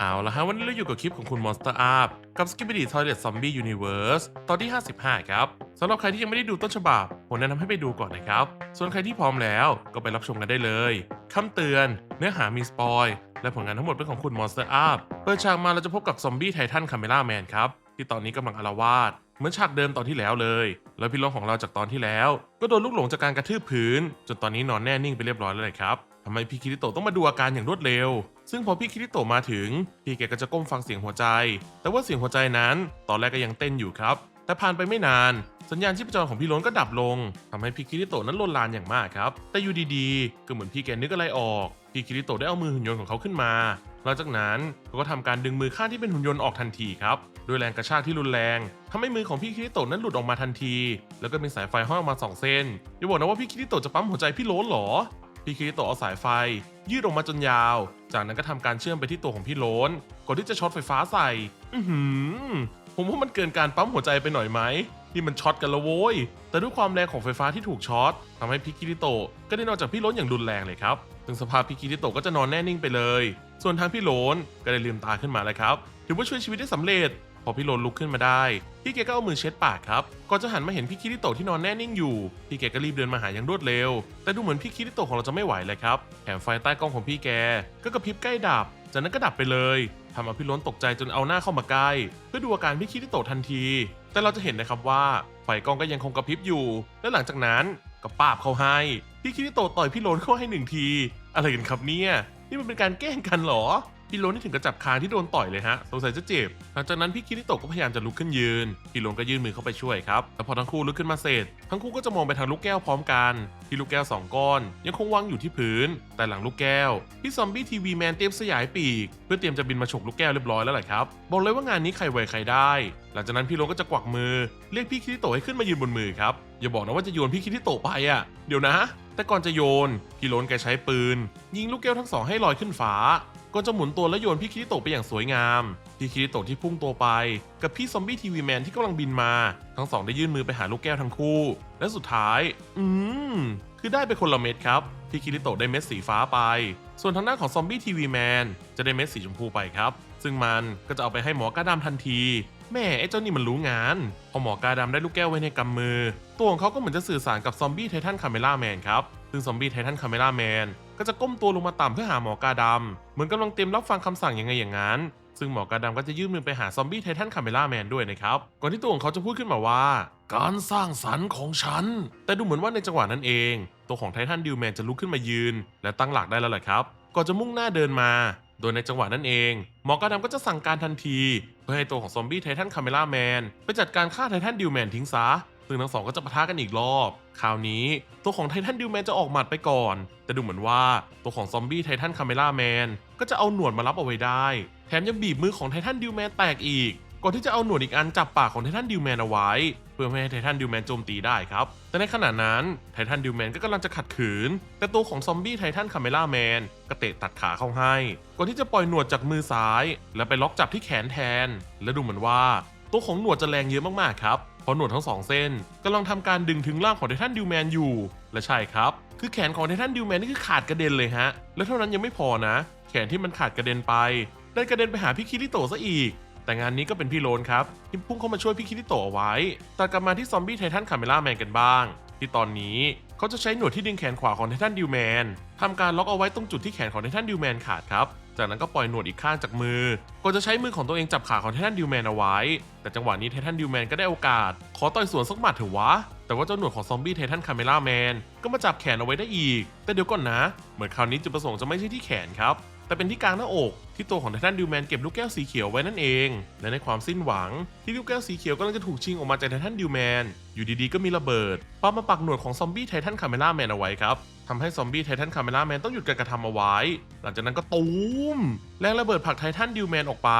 เอาละฮะวันนี้เราอยู่กับคลิปของคุณ Monster Up กับ Skibidi Toilet Zombie Universe ตอนที่ 55 ครับสำหรับใครที่ยังไม่ได้ดูต้นฉบับผมแนะนำให้ไปดูก่อนนะครับ ส่วนใครที่พร้อมแล้วก็ไปรับชมกันได้เลยคำเตือนเนื้อหามีสปอยและผลงานทั้งหมดเป็นของคุณ Monster Up เปิดฉากมาเราจะพบกับซอมบี้ไททันคาเมล่าแมนครับ ที่ตอนนี้กำลังอาละวาดเหมือนฉากเดิมตอนที่แล้วเลย แล้วพี่ล้งของเราจากตอนที่แล้ว ก็โดนลูกหลงจากการกระทืบพื้น จนตอนนี้นอนแน่นิ่งไปเรียบร้อยแล้วเลยครับทำไมพี่คิริโตะต้องมาดูอาการอย่างรวดเร็ว ซึ่งพอพี่คิริโตะมาถึง พี่แกก็จะก้มฟังเสียงหัวใจ แต่ว่าเสียงหัวใจนั้น ตอนแรกก็ยังเต้นอยู่ครับ แต่ผ่านไปไม่นาน สัญญาณชีพจรของพี่ล้นก็ดับลงทำให้พี่คิริโตะนั้นลนลานอย่างมากครับ แต่อยู่ดีๆ ก็เหมือนพี่แกนึกอะไรออก พี่คิริโตะได้เอามือหุ่นยนต์ของเขาขึ้นมา หลังจากนั้นเขาก็ทำการดึงมือข้างที่เป็นหุ่นยนต์ออกทันทีครับด้วยแรงกระชากที่รุนแรงทำให้มือของพี่คิริโตะนั้นหลุดออกมาทันที แล้วก็มีสายไฟห้อยออกมาสองเส้นอย่าบอกนะว่าพี่คิริโตะจะปั๊มหัวใจพี่โล้นหรอพี่คิริโตะเอาสายไฟ ยืดออกมาจนยาว จากนั้นก็ทำการเชื่อมไปที่ตัวของพี่โล้นก่อนที่จะช็อตไฟฟ้าใส่ อือหือผมว่ามันเกินการปั๊มหัวใจไปหน่อยไหมนี่มันช็อตกันละโว้ย แต่ด้วยความแรงของไฟฟ้าที่ถูกช็อตทำให้พี่คิริโตะก็ได้นอกจากพี่โล้นอย่างรุนแรงเลยครับซึ่งสภาพพี่คิริโตะก็จะนอนแน่นิ่งไปเลย ส่วนทางพี่โล้นก็ได้ลืมตาขึ้นมาแล้วครับ ถือว่าช่วยชีวิตได้สำเร็จ พอพี่โลนลุกขึ้นมาได้ พี่แกก็เอามือเช็ดปากครับ ก่อนจะหันมาเห็นพี่คิริโตะที่นอนแน่นิ่งอยู่ พี่แกก็รีบเดินมาหาอย่างรวดเร็ว แต่ดูเหมือนพี่คิริโตะของเราจะไม่ไหวเลยครับ แถมไฟใต้กล้องของพี่แก ก็กระพริบใกล้ดับ จากนั้นก็ดับไปเลยทำเอาพี่ล้นตกใจจนเอาหน้าเข้ามาใกล้ เพื่อดูอาการพี่คิริโตะทันที แต่เราจะเห็นนะครับว่าไฟกล้องก็ยังคงกระพริบอยู่ และหลังจากนั้นก็ปาบเขาให้ พี่คิริโตะต่อยพี่โลนเข้าให้หนึ่งที อะไรกันครับเนี่ย นี่มันเป็นการแกล้งกันหรอ พี่โลนนี่ถึงกับจับคางที่โดนต่อยเลยฮะสงสัยจะเจ็บหลังจากนั้นพี่คิริโตะก็พยายามจะลุกขึ้นยืนพี่โลนก็ยื่นมือเข้าไปช่วยครับแต่พอทั้งคู่ลุกขึ้นมาเสร็จ ทั้งคู่ก็จะมองไปทางลูกแก้วพร้อมกันที่ลูกแก้วสองก้อน ยังคงวางอยู่ที่พื้น แต่หลังลูกแก้วพี่ซอมบี้ทีวีแมนเตรียมสยายปีก เพื่อเตรียมจะบินมาฉกลูกแก้วเรียบร้อยแล้วแหละครับ บอกเลยว่างานนี้ใครไหวใครได้ หลังจากนั้นพี่โลนก็จะกวักมือ เรียกพี่คิริโตะให้ขึ้นมายืนบนมือครับ อย่าบอกนะว่าจะโยนพี่คิริโตะไปอะ เดี๋ยวนะ แต่ก่อนจะโยนพี่โลนแกใช้ปืน ยิงลูกแก้วทั้งสองให้ลอยขึ้นฟ้า ก่อนจะหมุนตัวและโยนพี่คิริโตะไปอย่างสวยงาม พี่คิริโตะที่พุ่งตัวไป กับพี่ซอมบี้ทีวีแมนที่กำลังบินมา ทั้งสองได้ยื่นมือไปหาลูกแก้วทั้งคู่ และสุดท้าย อืม คือได้ไปคนละเม็ดครับ พี่คิริโตะได้เม็ดสีฟ้าไป ส่วนทางด้านของซอมบี้ทีวีแมนจะได้เม็ดสีชมพูไปครับ ซึ่งมันก็จะเอาไปให้หมอกาดำทันทีแม่ไอ้เจ้านี่มันรู้งาน พอหมอกาดำได้ลูกแก้วไว้ในกำมือ ตัวของเขาก็เหมือนจะสื่อสารกับซอมบี้ไททันคาเมล่าแมนครับ ซึ่งซอมบี้ไททันคาเมล่าแมนก็จะก้มตัวลงมาต่ำเพื่อหาหมอกาดำเหมือนกำลังเตรียมรับฟังคำสั่งยังไงอย่างนั้น ซึ่งหมอกาดำก็จะยื่นมือไปหาซอมบี้ไททันคาเมล่าแมนด้วยนะครับ ก่อนที่ตัวของเขาจะพูดขึ้นมาว่า การสร้างสรรค์ของฉัน แต่ดูเหมือนว่าในจังหวะนั้นเอง ตัวของไททันดิวแมนจะลุกขึ้นมายืน และตั้งหลักได้แล้วแหละครับ ก่อนจะมุ่งหน้าเดินมา โดยในจังหวะนั้นเองหมอกาดำก็จะสั่งการทันที เพื่อให้ตัวของซอมบี้ไททันคาเมล่าแมนไปจัดการฆ่าไททันดิวแมนทิ้งซะ ซึ่งทั้งสองก็จะปะทะกันอีกรอบ คราวนี้ตัวของไททันดิวแมนจะออกหมัดไปก่อน แต่ดูเหมือนว่าตัวของซอมบี้ไททันคาเมล่าแมนก็จะเอาหนวดมารับเอาไว้ได้ แถมยังบีบมือของไททันดิวแมนแตกอีก ก่อนที่จะเอาหนวดอีกอันจับปากของไททันดิวแมนเอาไว้ เพื่อไม่ให้ไททันดิวแมนโจมตีได้ครับ แต่ในขณะนั้นไททันดิวแมนก็กำลังจะขัดขืน แต่ตัวของซอมบี้ไททันคาเมล่าแมนก็เตะตัดขาเข้าให้ ก่อนที่จะปล่อยหนวดจากมือซ้าย แล้วไปล็อกจับที่แขนแทน และดูเหมือนว่า ตัวของหนวดจะแรงเยอะมากๆครับ เพราะหนวดทั้งสองเส้นกำลังทำการดึงถึงร่างของไททันดิวแมนอยู่ และใช่ครับ คือแขนของไททันดิวแมนนี่คือขาดกระเด็นเลยฮะ และเท่านั้นยังไม่พอนะ แขนที่มันขาดกระเด็นไปได้กระเด็นไปหาพี่คิริโตะซะอีก แต่งานนี้ก็เป็นพี่โลนครับที่พุ่งเข้ามาช่วยพี่คิริโตะเอาไว้ตัดกลับมาที่ซอมบี้ไททันคาเมล่าแมนกันบ้าง ที่ตอนนี้เขาจะใช้หนวดที่ดึงแขนขวาของไททันดิวแมนทำการล็อกเอาไว้ตรงจุดที่แขนของไททันดิวแมนขาดครับ จากนั้นก็ปล่อยหนวดอีกข้างจากมือ ก็จะใช้มือของตัวเองจับขาของไททันดิวแมนเอาไว้ แต่จังหวะนี้ไททันดิวแมนก็ได้โอกาส ขอต่อยสวนสักหมัดเถอะวะ แต่ว่าเจ้าหนวดของซอมบี้ไททันคาเมล่าแมนก็มาจับแขนเอาไว้ได้อีก แต่เดี๋ยวก่อนนะ เหมือนคราวนี้จุดประสงค์จะไม่ใช่ที่แขนครับ แต่เป็นที่กลางหน้าอก ที่ตัวของไททันดิวแมนเก็บลูกแก้วสีเขียวไว้นั่นเอง และในความสิ้นหวังที่ลูกแก้วสีเขียวกำลังจะถูกชิงออกมาจากไททันดิวแมนอยู่ดีๆก็มีระเบิดป้ามาปักหนวดของซอมบี้ไททันคาเมล่าแมนเอาไว้ครับทำให้ซอมบี้ไททันคาเมล่าแมนต้องหยุดการกระทำเอาไว้ หลังจากนั้นก็ตูมแรงระเบิดผลักไททันดิวแมนออกไป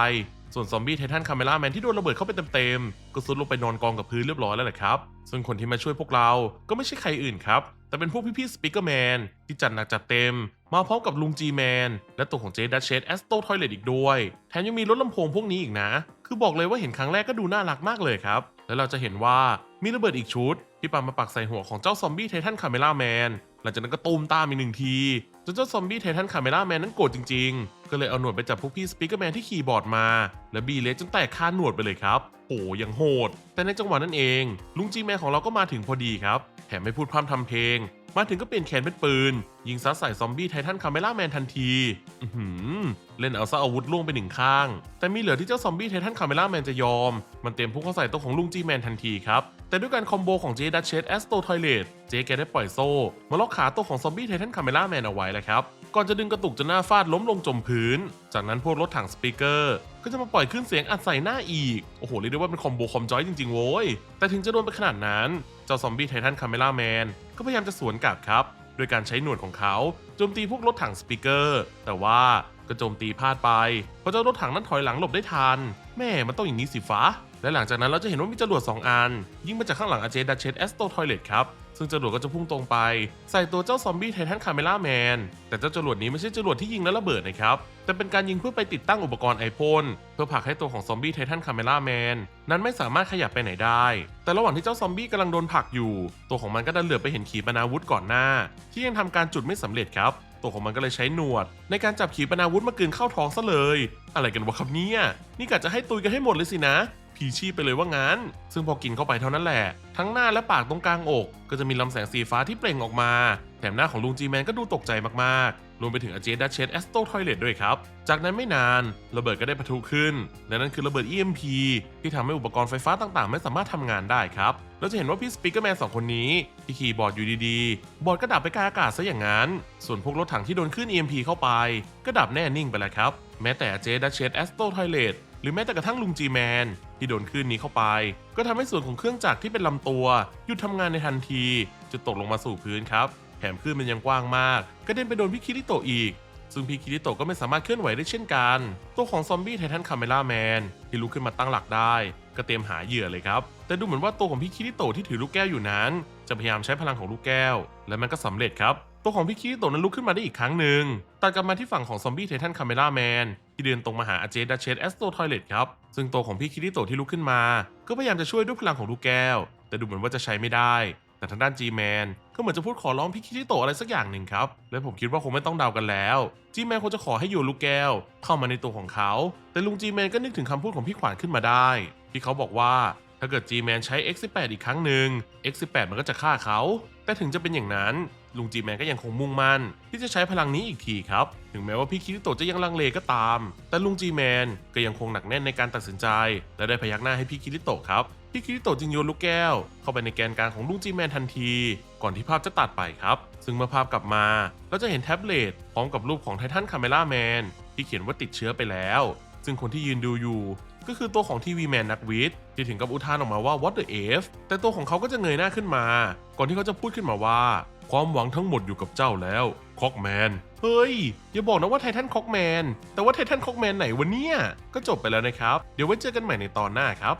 ส่วนซอมบี้ไททันคาเมล่าแมนที่โดนระเบิดเข้าไปเต็มๆก็ซุดลงไปนอนกองกับพื้นเรียบร้อยแล้วแหละครับ ซึ่งคนที่มาช่วยพวกเราก็ไม่ใช่ใครอื่นครับ แต่เป็นพวกพี่ๆสปิเกอร์แมนที่จัดหนักจัดเต็ม มาพร้อมกับลุงจีแมนและตัวของเจดัชเชสแอสโตทอยเลตอีกด้วย แถมยังมีรถลำโพงพวกนี้อีกนะ คือบอกเลยว่าเห็นครั้งแรกก็ดูน่ารักมากเลยครับ แล้วเราจะเห็นว่ามีระเบิดอีกชุด ที่ปามาปักใส่หัวของเจ้าซอมบี้ไททันคาเมล่าแมนหลังจากนั้นก็ตูมตามอีกหนึ่งทีจนเจ้าซอมบี้ไททันคาเมล่าแมนนั้นโกรธจริงๆ ก็เลยเอาหนวดไปจับพวกพี่สปีกเกอร์แมนที่ขี่บอร์ดมา และบีเลสจนแตกคาหนวดไปเลยครับโหยังโหด แต่ในจังหวะนั้นเอง ลุงจีแมนของเราก็มาถึงพอดีครับแถมไม่พูดพร่ำทำเพลง มาถึงก็เปลี่ยนแขนเป็นปืน ยิงซัดใส่ซอมบี้ไททันคาเมล่าแมนทันทีเล่นเอาซะอาวุธล่วงไปหนึ่งข้าง แต่มีเหลือที่เจ้าซอมบี้ไททันคาเมล่าแมนจะยอม มันเตรียมพุ่งเข้าใส่ตัวของลุงจีแมนทันทีครับ แต่ด้วยการคอมโบของเจดัชเชสแอสโตทอยเลตเจแกได้ปล่อยโซ่ มาล็อกขาตัวของซอมบี้ไททันคาเมล่าแมนเอาไว้แล้วครับ ก่อนจะดึงกระตุกจนหน้าฟาดล้มลงจมพื้น จากนั้นพวกรถถังสปีกเกอร์ ก็จะมาปล่อยขึ้นเสียงอัดใส่หน้าอีก โอ้โห เรียกได้ว่าเป็นคอมโบคอมจอยจริงๆโว้ย แต่ถึงจะโดนไปขนาดนั้น เจ้าซอมบี้ไททันคาเมล่าแมนก็พยายามจะสวนกลับครับโดยการใช้หนวดของเขาโจมตีพวกรถถังสปีกเกอร์ แต่ว่าก็โจมตีพลาดไปเพราะเจ้ารถถังนั้นถอยหลังหลบได้ทันแม่มันต้องอย่างนี้สิฟ้า และหลังจากนั้นเราจะเห็นว่ามีจรวด 2 อัน ยิงมาจากข้างหลังอาเจดัชเชสแอสโตทอยเลตครับ ซึ่งจรวดก็จะพุ่งตรงไป ใส่ตัวเจ้าซอมบี้ไททันคาเมล่าแมน แต่เจ้าจรวดนี้ไม่ใช่จรวดที่ยิงแล้วระเบิดนะครับ แต่เป็นการยิงเพื่อไปติดตั้งอุปกรณ์ไอพ่นเพื่อผลักให้ตัวของซอมบี้ไททันคาเมล่าแมนนั้นไม่สามารถขยับไปไหนได้ แต่ระหว่างที่เจ้าซอมบี้กำลังโดนผลักอยู่ ตัวของมันก็ดันเหลือบไปเห็นขีปนาวุธก่อนหน้า ที่ยังทำการจุดไม่สำเร็จครับตัวของมันก็เลยใช้หนวด ในการจับขีปนาวุธมากลืนเข้าท้องซะเลย อะไรกันวะครับเนี่ย นี่กะจะให้ตุยกันให้หมดเลยสินะ พีชีพไปเลยว่างั้น ซึ่งพอกินเข้าไปเท่านั้นแหละ ทั้งหน้าและปากตรงกลางอก ก็จะมีลำแสงสีฟ้าที่เปล่งออกมา แถมหน้าของลุงจีแมนก็ดูตกใจมากๆ รวมไปถึงอเจดัชเชสแอสโตทอยเลตด้วยครับ จากนั้นไม่นาน ระเบิดก็ได้ปะทุขึ้น และนั่นคือระเบิด EMP ที่ทำให้อุปกรณ์ไฟฟ้าต่างๆ ไม่สามารถทำงานได้ครับ เราจะเห็นว่าพี่สปีกเกอร์แมนสองคนนี้ที่ขี่บอร์ดอยู่ดีๆ บอร์ดก็ดับไปกลางอากาศซะอย่างนั้น ส่วนพวกรถถังที่โดนขึ้น EMP เข้าไป ก็ดับแน่นิ่งไปแล้วครับ แม้แต่เจดัชเชสแอสโตทอยเลต รือแม้แต่กระทั่งลุงจีแมนที่โดนคลื่นนี้เข้าไป ก็ทำให้ส่วนของเครื่องจักรที่เป็นลำตัวหยุดทำงานในทันที จะตกลงมาสู่พื้นครับแถมคลื่นมันยังกว้างมากกระเด็นไปโดนพี่คิริโตะอีก ซึ่งพี่คิริโตะก็ไม่สามารถเคลื่อนไหวได้เช่นกัน ตัวของซอมบี้ไททันคาเมล่าแมนที่ลุกขึ้นมาตั้งหลักได้ ก็เตรียมหาเหยื่อเลยครับ แต่ดูเหมือนว่าตัวของพี่คิริโตะที่ถือลูกแก้วอยู่นั้น จะพยายามใช้พลังของลูกแก้ว และมันก็สำเร็จครับ ตัวของพี่คิริโตะนั้นลุกขึ้นมาได้อีกครั้งหนึ่งตัดกลับมาที่ฝั่งของซอมบี้ไททันคาเมล่าแมน ที่เดินตรงมาหาอาเจดัชเชสแอสโตทอยเลตครับ ซึ่งตัวของพี่คิริโตที่ลุกขึ้นมา ก็พยายามจะช่วยด้วยพลังของลูกแก้ว แต่ดูเหมือนว่าจะใช้ไม่ได้ แต่ทางด้าน G-Man ก็เหมือนจะพูดขอร้องพี่คิริโตอะไรสักอย่างหนึ่งครับ และผมคิดว่าคงไม่ต้องเดากันแล้ว G-Man คงจะขอให้โยลูกแก้ว เข้ามาในตัวของเขา แต่ลุง G-Man ก็นึกถึงคำพูดของพี่ขวานขึ้นมาได้ที่เขาบอกว่าถ้าเกิด G-Man ใช้ X18 อีกครั้งหนึ่ง X18 มันก็จะฆ่าเขา แต่ถึงจะเป็นอย่างนั้น ลุง G-Man ก็ยังคงมุ่งมั่น ที่จะใช้พลังนี้อีกทีครับ ถึงแม้ว่าพี่คิริโตะจะยังลังเลก็ตาม แต่ลุง G-Man ก็ยังคงหนักแน่นในการตัดสินใจ และได้พยักหน้าให้พี่คิริโตะครับพี่คิริโตะจึงโยนลูกแก้ว เข้าไปในแกนกลางของลุงจีแมนทันที ก่อนที่ภาพจะตัดไปครับ ซึ่งเมื่อภาพกลับมาเราจะเห็นแท็บเล็ตพร้อมกับรูปของไททันคาเมล่าแมนที่เขียนว่าติดเชื้อไปแล้ว ซึ่งคนที่ยืนดูอยู่ ก็คือตัวของทีวีแมนนักวิทย์ที่ถึงกับอุทานออกมาว่า what the f แต่ตัวของเขาก็จะเงยหน้าขึ้นมา ก่อนที่เขาจะพูดขึ้นมาว่า ความหวังทั้งหมดอยู่กับเจ้าแล้วคอกแมนเฮ้ย อย่าบอกนะว่าไททันคอกแมนแต่ว่าไททันคอกแมนไหนวะเนี่ย ก็จบไปแล้วนะครับ เดี๋ยวไว้เจอกันใหม่ในตอนหน้าครับ